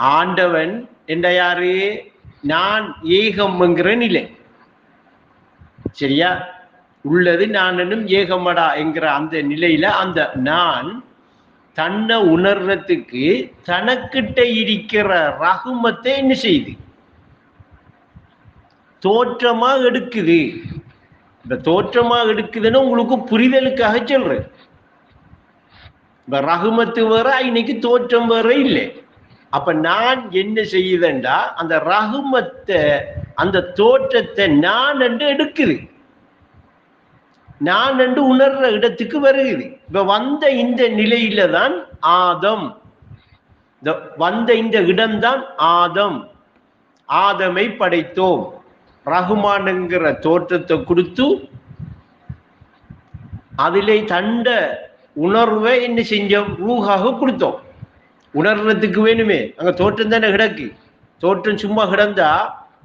ஆண்டவன் என்ற யாரு நான் ஏகம்ங்கிற நிலை சரியா? உள்ளது நானும் ஏகமடா என்கிற அந்த நிலையில அந்த நான் தன்னை உணர்றதுக்கு தனக்கிட்ட இருக்கிற ரகுமத்தை என்ன செய்யுது தோற்றமா எடுக்குது. இந்த தோற்றமா எடுக்குதுன்னு உங்களுக்கு புரிதலுக்காக சொல்றேன். இப்ப ரகுமத்து வேற இன்னைக்கு தோற்றம் வேற இல்லை. அப்ப நான் என்ன செய்யுதண்டா அந்த ரகுமத்தை அந்த தோற்றத்தை நான் என்று எடுக்குது. நான் என்று உணர்ற இடத்துக்கு வருகிறது. இப்ப வந்த இந்த நிலையில தான் ஆதம். இந்த வந்த இந்த இடம்தான் ஆதம். ஆதமை படைத்தோம். ரகுமானுங்கிற தோற்றத்தை கொடுத்து அதிலே தண்ட உணர்வை என்ன செஞ்சோம்? ரூஹாக கொடுத்தோம். உணர்றதுக்கு வேணுமே. அங்க தோற்றம் தானே கிடக்கு. தோற்றம் சும்மா கிடந்தா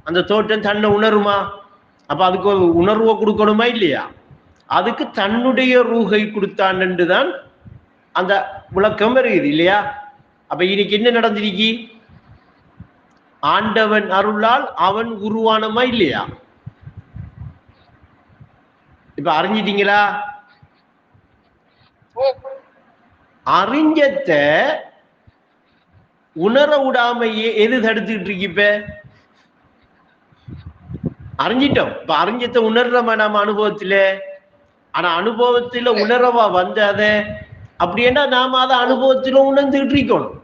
அந்த தோற்றம் தன்னை உணருமா? அப்ப அதுக்கு ஒரு உணர்வை கொடுக்கணுமா இல்லையா? அதுக்கு தன்னுடைய ரூகை கொடுத்தான் என்று தான் அந்த விளக்கம் வருகிறது இல்லையா? அப்ப இன்னைக்கு என்ன நடந்திருக்கு? ஆண்டவன் அருளால் அவன் உருவானமா இல்லையா? இப்ப அறிஞ்சிட்டீங்களா? அறிஞ்சத்த உணர விடாமையே எது தடுத்துக்கிட்டு இருக்கு இப்ப? அறிஞ்சிட்டோம். இப்ப அறிஞ்சத்தை உணர்றோமா நம்ம அனுபவத்துல? ஆனா அனுபவத்துல உணரவா வந்த அதை அப்படின்னா நாம அதை அனுபவத்துல உணர்ந்துகிட்டு இருக்கணும்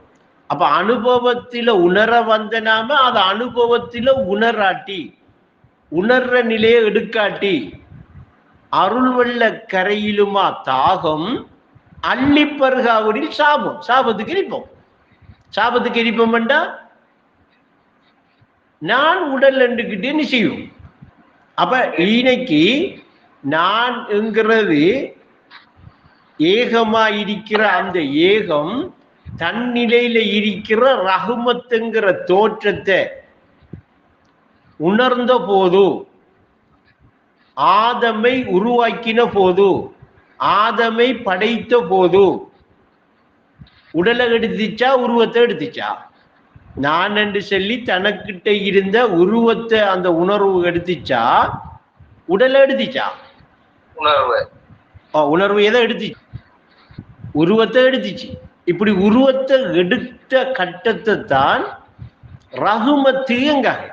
அப்ப அனுபவத்துல உணர வந்த நாம அதை அனுபவத்துல உணராட்டி உணர்ற நிலையை எடுக்காட்டி அருள் வெள்ள கரையிலுமா தாகம் அள்ளிப்பருகாவடில் சாபம் சாபத்துக்கு நிற்போம் சாபத்துக்கு எரிப்போம் வேண்டா நான் உடல் என்றுக்கிட்டே நீ செய்யும்? அப்ப இன்னைக்கு நான் என்கிறது ஏகமா இருக்கிற அந்த ஏகம் தன்னிலையில இருக்கிற ரகுமத்துங்கிற தோற்றத்தை உணர்ந்த போது ஆதமை உருவாக்கின போது ஆதமை படைத்த போது உடலை எடுத்துச்சா உருவத்தை எடுத்துச்சா? நான் என்று சொல்லி தனக்கிட்ட இருந்த உருவத்தை அந்த உணர்வு எடுத்துச்சா? உடலை எடுத்துச்சா? உணர்வு. ஆ, உணர்வு எதை எடுத்துச்சு? உருவத்தை எடுத்துச்சு. இப்படி உருவத்தை எடுத்த கட்டத்தை தான் ரகுமத்துங்க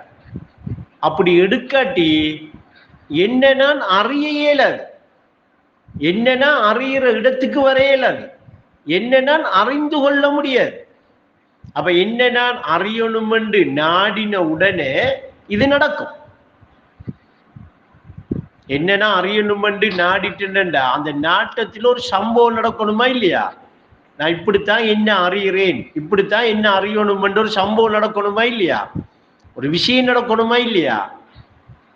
அப்படி எடுக்காட்டி என்ன நான் அறிய இயலாது. என்ன நான் அறியிற இடத்துக்கு வர இயலாது. என்ன நான் அறிந்து கொள்ள முடியாது. அப்ப என்ன நான் அறியணும் என்று நாடின உடனே இது நடக்கும். என்னன்னா அறியணும் என்று நாடிட்டுண்டா அந்த நாட்டத்தில் ஒரு சம்பவம் நடக்கணுமா இல்லையா? நான் இப்படித்தான் என்ன அறிகிறேன் இப்படித்தான் என்ன அறியணும் என்று ஒரு சம்பவம் நடக்கணுமா இல்லையா? ஒரு விஷயம் நடக்கணுமா இல்லையா?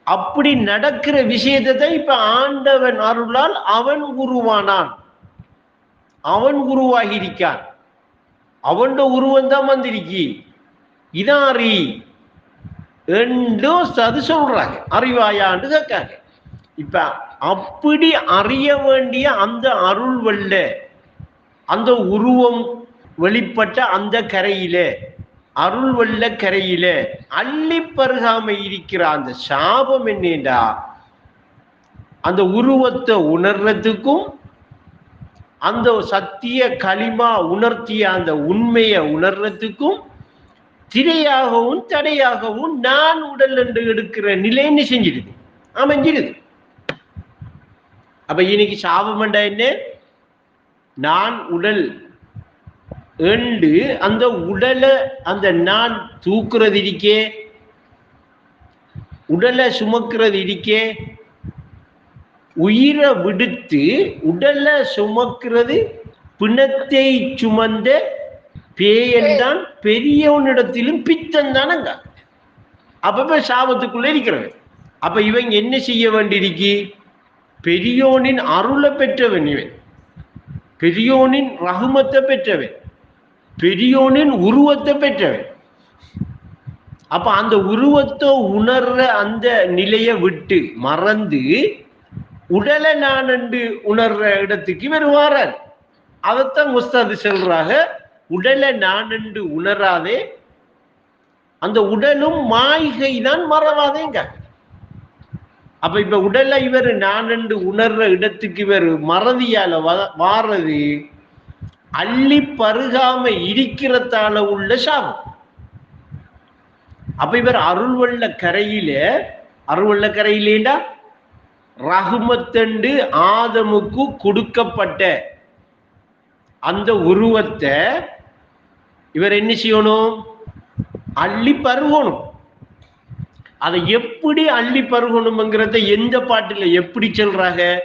அப்படி நடக்கிற விஷயத்தை தான் இப்ப ஆண்டவன் அருளால் அவன் உருவானான். அவன் உருவாகி இருக்கான் அவனோட உருவம் தான் வந்திருக்கி. இதான் அறி என்றும் அது சொல்றாங்க. அறிவாயான்னு கேட்காங்க. இப்ப அப்படி அறிய வேண்டிய அந்த அருள் வெள்ள அந்த உருவம் வெளிப்பட்ட அந்த கரையில அருள் வெள்ள கரையில அள்ளி பருகாம இருக்கிற அந்த சாபம் என்னடா அந்த உருவத்தை உணர்றதுக்கும் அந்த சத்திய களிமா உணர்த்திய அந்த உண்மையை உணர்றதுக்கும் திரையாகவும் தடையாகவும் நான் உடல் என்று எடுக்கிற நிலைன்னு என்ன செஞ்சிடுது? அமைஞ்சிடுது. அப்ப இன்னைக்கு சாபமண்டா என்ன? நான் உடல் என்று அந்த உடலை அந்த நான் தூக்குறது இருக்கே உடலை சுமக்கிறது இருக்கே உயிரை விடுத்து உடலை சுமக்கிறது பிணத்தை சுமந்த பேயன்தான் பெரியவனிடத்திலும் பித்தன் தானங்க. அப்ப சாபத்துக்குள்ள இருக்கிறவன். அப்ப இவன் என்ன செய்ய வேண்டியிருக்கு? பெரியோனின் அருளை பெற்றவன் இவன். பெரியோனின் ரகுமத்தை பெற்றவன். பெரியோனின் உருவத்தை பெற்றவன். அப்ப அந்த உருவத்தை உணர்ற அந்த நிலையை விட்டு மறந்து உடலை நான் என்று உணர்ற இடத்துக்கு இவர் வாரார். அதைத்தான் முஸ்தாது சொல்றாங்க உடலை நான் என்று உணராதே அந்த உடலும் மாய்கை தான் மறவாதேங்க. அப்ப இப்ப உடலை இவர் நான் என்று உணர்ற இடத்துக்கு இவர் மறதியால வ- வாரது அள்ளி பருகாம இருக்கிறதால உள்ள சாபம். அப்ப இவர் அருள்வள்ள கரையில அருள்வள்ள கரையிலேண்டா? ரஹ்மத்தண்டு ஆதமுக்கு கொடுக்கப்பட்ட அந்த உருவத்தை இவர் என்ன செய்யணும்? அள்ளி பருகணும். அதை எப்படி அள்ளி பருகணுங்கிறத எந்த பாட்டில் எப்படி சொல்றாங்க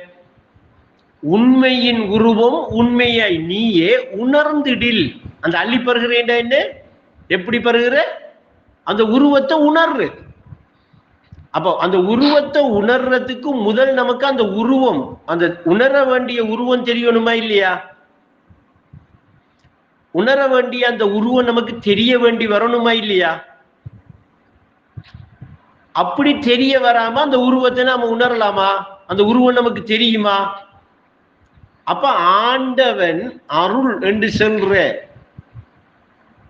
உண்மையின் உருவம் உண்மையாய் நீயே உணர்ந்துடில். அந்த அள்ளி பருகிறேன்டா என்ன? எப்படி பருகிற? அந்த உருவத்தை உணர்றது அப்போ அந்த உருவத்தை உணர்றதுக்கு முதல் நமக்கு அந்த உருவம் அந்த உணர வேண்டிய உருவம் தெரியணுமா இல்லையா? உணர வேண்டிய அந்த உருவம் நமக்கு தெரிய வேண்டி வரணுமா இல்லையா? அப்படி தெரிய வராம அந்த உருவத்தை நாம உணரலாமா? அந்த உருவம் நமக்கு தெரியுமா? அப்ப ஆண்டவன் அருள் என்று சொல்ற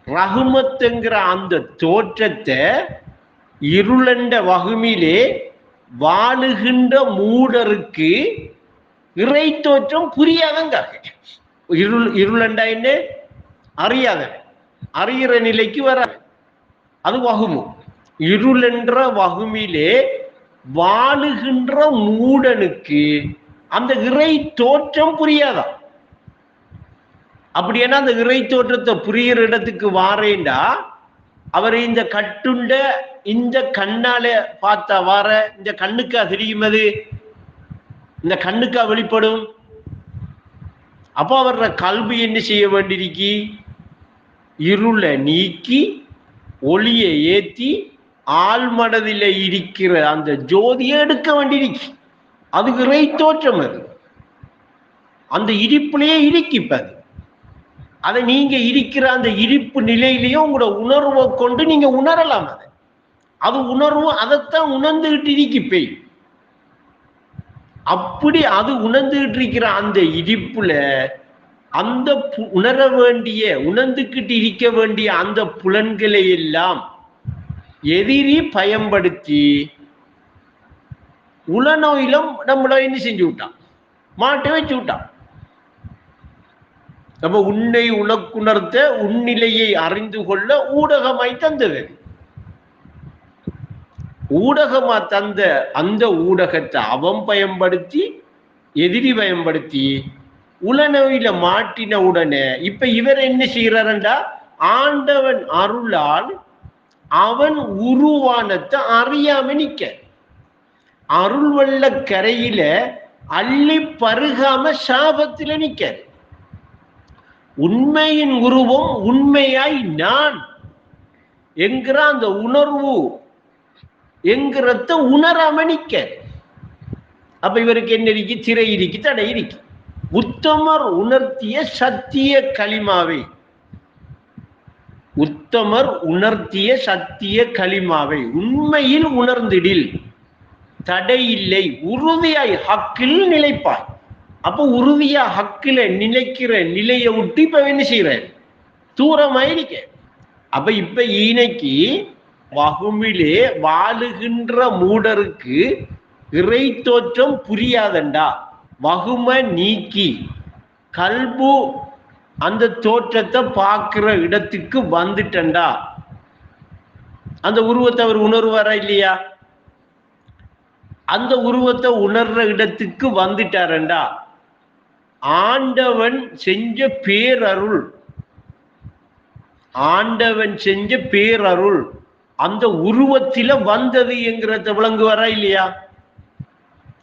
ரகுமத்துங்கிற அந்த தோற்றத்தை இருளண்ட வகுமிலே வாழுகின்ற மூடருக்கு இறை தோற்றம் புரியாதங்க இருள் இருளண்டா என்ன? அறியாத அறிகிற நிலைக்கு வர அது வகுமு. இருளென்ற வகுமிலே வாழுகின்ற மூடனுக்கு அந்த இறை தோற்றம் புரியாதான் அப்படின்னா அந்த இறை தோற்றத்தை புரிகிற இடத்துக்கு வாரேண்டா அவர் இந்த கட்டுண்ட இந்த கண்ணால பார்த்தா வார இந்த கண்ணுக்கா தெரியும் அது இந்த கண்ணுக்கா வெளிப்படும்? அப்போ அவர கல்வி என்ன செய்ய வேண்டியிருக்கி? இருளை நீக்கி ஒளியை ஏத்தி ஆழ்மனதில இருக்கிற அந்த ஜோதியை எடுக்க வேண்டியிருக்கு. அது இறை தோற்றம் அது. அந்த இருப்பிலேயே இருக்கிப்பது. அதை நீங்க இருக்கிற அந்த இருப்பு நிலையிலேயே உங்களோட உணர்வை கொண்டு நீங்க உணரலாம் அதை. அது உணர்வும் அதைத்தான் உணர்ந்துகிட்டு இருக்கு பேய் அப்படி அது உணர்ந்துகிட்டு இருக்கிற அந்த இடிப்புல அந்த பு- உணர வேண்டிய உணர்ந்துகிட்டு இருக்க வேண்டிய அந்த புலன்களை எல்லாம் எதிரி பயன்படுத்தி உளநோயிலும் நம்மள என்ன செஞ்சு விட்டான்? மாட்ட வச்சு விட்டான். நம்ம உன்னை உனக்குணர்த்த உன்னிலையை அறிந்து கொள்ள ஊடகமாய் தந்தது. ஊடகமா தந்த அந்த ஊடகத்தை அவன் பயன்படுத்தி எதிரி பயன்படுத்தி உலனவில மாட்டின உடனே இப்ப இவர் என்ன செய்யறாருண்டா ஆண்டவன் அருளால் அவன் உருவானத்தை அறியாம நிக்க. அருள் வெள்ள கரையில அள்ளி பருகாம சாபத்துல நிக்க. உண்மையின் உருவம் உண்மையாய் நான் என்கிற அந்த உணர்வு என்கிறத உணர நிக்க அப்ப இவருக்கு என்ன இருக்கு? திரை இருக்கு தடை இருக்கு. உத்தமர் உணர்த்திய சத்திய களிமாவை. உத்தமர் உணர்த்திய சத்திய களிமாவை. உண்மையில் உணர்ந்திடில். தடை இல்லை உறுதியாய் ஹக்கில் நிலைப்பாய். அப்ப உறுதியா ஹக்கில நிலைக்கிற நிலையை விட்டு இப்ப என்ன செய்யற தூரமாயிருக்க அப்ப இப்ப ஈனைக்கு வகுமிலே வாழுகின்ற மூடருக்கு இறை தோற்றம் புரியாதண்டா? வகும நீக்கி. கல்பு அந்த தோற்றத்தை பார்க்கிற இடத்துக்கு வந்துட்டண்டா? அந்த உருவத்தை அவர் உணர்வாரா இல்லையா? அந்த உருவத்தை உணர்ற இடத்துக்கு வந்துட்டாரண்டா? ஆண்டவன் செஞ்ச பேரருள். ஆண்டவன் செஞ்ச பேரருள். அந்த உருவத்தில வந்தது என்கிறத விளங்குவாரா இல்லையா?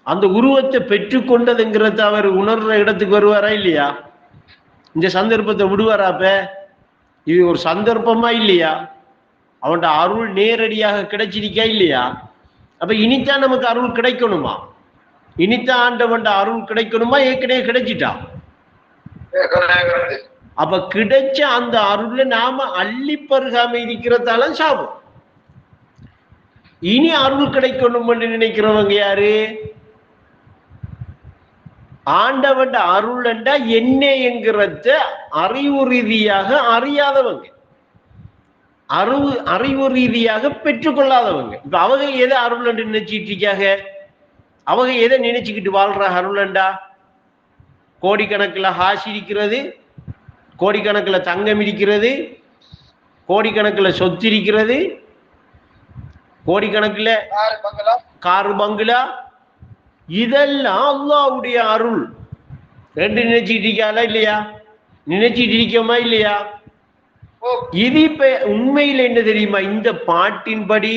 அந்த உருவத்தை பெற்றுக்கொண்டதுங்கிறத அவர் உணர்ற இடத்துக்கு வருவாரா இல்லையா? இந்த சந்தர்ப்பத்தை விடுவாரா அப்ப? இது ஒரு சந்தர்ப்பமா இல்லையா? அவன்கிட்ட அருள் நேரடியாக கிடைச்சிருக்கா இல்லையா? அப்ப இனித்தான் நமக்கு அருள் கிடைக்கணுமா? இனித்தான் ஆண்டவன்ட அருள் கிடைக்கணுமா? ஏற்கனவே கிடைச்சிட்டான் அப்ப கிடைச்ச அந்த அருளை நாம அள்ளி பருகாம இருக்கிறதால சாபம். இனி அருள் கிடைக்கணும் என்று நினைக்கிறவங்க யாரு? ஆண்டவன் அருள் என்றா என்ன என்கிறத அறிவு ரீதியாக அறியாதவங்க. அறிவு அறிவு ரீதியாக பெற்றுக்கொள்ளாதவங்க. இப்ப அவங்க எதை அருள் என்று நினைச்சிட்டு இருக்காங்க? அவங்க எதை நினைச்சுக்கிட்டு வாழ்ற அருளண்டா கோடிக்கணக்கில் ஹாசி இருக்கிறது கோடிக்கணக்கில் தங்கம் இருக்கிறது கோடிக்கணக்கில் சொத்து இருக்கிறது கோடிக்கணக்கில் கார் பங்களா? இதெல்லாம் அல்லாவுடைய அருள். ரெண்டு நினைச்சிட்டு இருக்காளா இல்லையா? நினைச்சிட்டு இருக்கோமா இல்லையா? இது இப்ப உண்மையில் என்ன தெரியுமா? இந்த பாட்டின்படி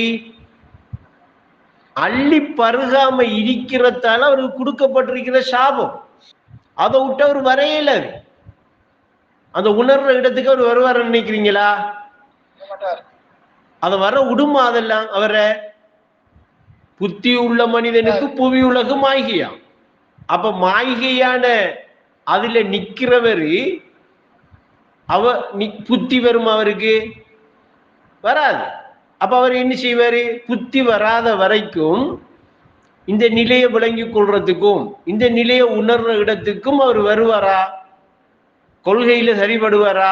அள்ளி பருகாம இருக்கிறதால அவருக்கு கொடுக்கப்பட்டிருக்கிற சாபம். அதை விட்டு அவர் வரையல அந்த உணர்ற இடத்துக்கு அவர் வருவார் நினைக்கிறீங்களா? அதை வர விடுமா அதெல்லாம் அவரை புத்தி உள்ள மனிதனுக்கு புவி உலகு மாய்கையாம் அப்ப மாய்கையான அதுல நிக்கிறவரு அவ புத்தி வரும் அவருக்கு? வராது. அப்ப அவர் என்ன செய்வாரு? புத்தி வராத வரைக்கும் இந்த நிலையை விளங்கிக் கொள்றதுக்கும் இந்த நிலையை உணர்ற இடத்துக்கும் அவர் வருவாரா? கொள்கையில சரிபடுவாரா?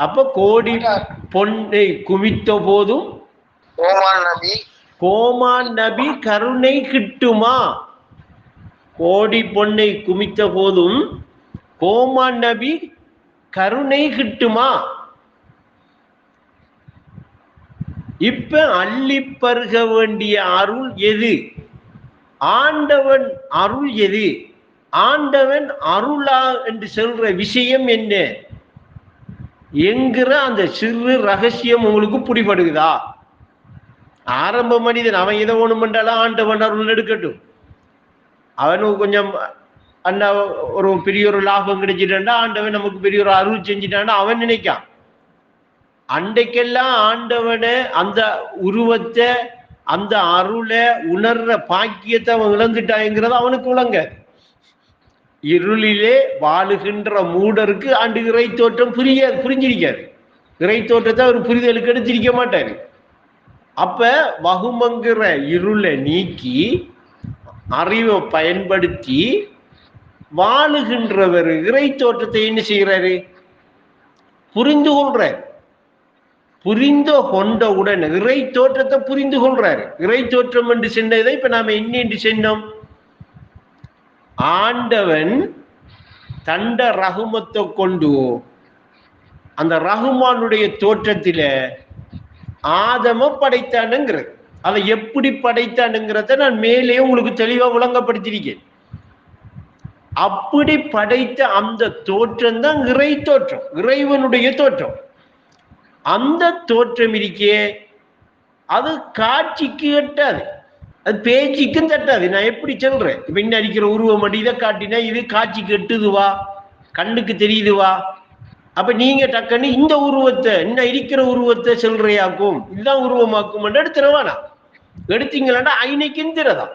அப்ப கோடி பொன்னை குவித்த போதும் ஓமான் நபி. கோமான் நபி கருணை கிட்டுமா? கோடி பொன்னை குமித்த போதும் கோமான் நபி கருணை கிட்டுமா? இப்ப அள்ளி பருக வேண்டிய அருள் எது? ஆண்டவன் அருள் எது? ஆண்டவன் அருளா என்று சொல்ற விஷயம் என்ன? என்கிற அந்த சிறு ரகசியம் உங்களுக்கு பிடிபடுகுதா ஆரம்ப மனிதன் அவன் எதை ஒண்ணு பண்ணாலும் ஆண்டவன் அருள் எடுக்கட்டும். அவனுக்கு கொஞ்சம் அண்ணா ஒரு பெரிய ஒரு லாபம் கிடைச்சிட்டான்டா ஆண்டவன் நமக்கு பெரிய ஒரு அருள் செஞ்சிட்டான்டா அவன் நினைக்கான். அன்றைக்கெல்லாம் ஆண்டவனை அந்த உருவத்தை அந்த அருளை உணர்ற பாக்கியத்தை அவன் இழந்துட்டாங்கிறது அவனுக்கு விளங்க. இருளிலே வாழுகின்ற மூடருக்கு ஆண்டு இறை தோற்றம் புரிய புரிஞ்சிருக்காரு. இறை தோற்றத்தை அவர் புரிதலுக்கு எடுத்திருக்க மாட்டாரு. அப்ப வகுமங்கிற இருளை நீக்கி அறிவை பயன்படுத்தி வாழுகின்றவர் இறை தோற்றத்தை என்ன செய்கிறாரு? புரிந்து கொள்றார். புரிந்து கொண்டவுடன் இறை தோற்றத்தை புரிந்து கொள்றாரு. இறை தோற்றம் என்று சென்றதை இப்ப நாம என்ன என்று சென்றோம் ஆண்டவன் தண்ட ரகுமத்தை கொண்டு அந்த ரகுமானுடைய தோற்றத்தில ஆதம படைத்தானுங்கிறது. அதை எப்படி படைத்தானுங்கிறத நான் மேலே உங்களுக்கு தெளிவா விளங்கப்படுத்தியிருக்கேன். அப்படி படைத்த அந்த தோற்றம் தான் இறை தோற்றம் இறைவனுடைய தோற்றம். அந்த தோற்றம் இருக்கே அது காட்சிக்கு எட்டாது. அது பேச்சுக்கும் தட்டாது நான் எப்படி சொல்றேன்? இப்ப இன்னும் அடிக்கிற உருவம் மட்டும் இதை காட்டினா இது காட்சிக்கு எட்டுதுவா கண்ணுக்கு தெரியுதுவா? அப்ப நீங்க டக்குன்னு இந்த உருவத்தை இன்னும் இருக்கிற உருவத்தை சொல்றையாக்கும். இதுதான் உருவமாக்கும் எடுத்துருவானா? எடுத்தீங்களாண்டா ஐநைக்கும் திரதான்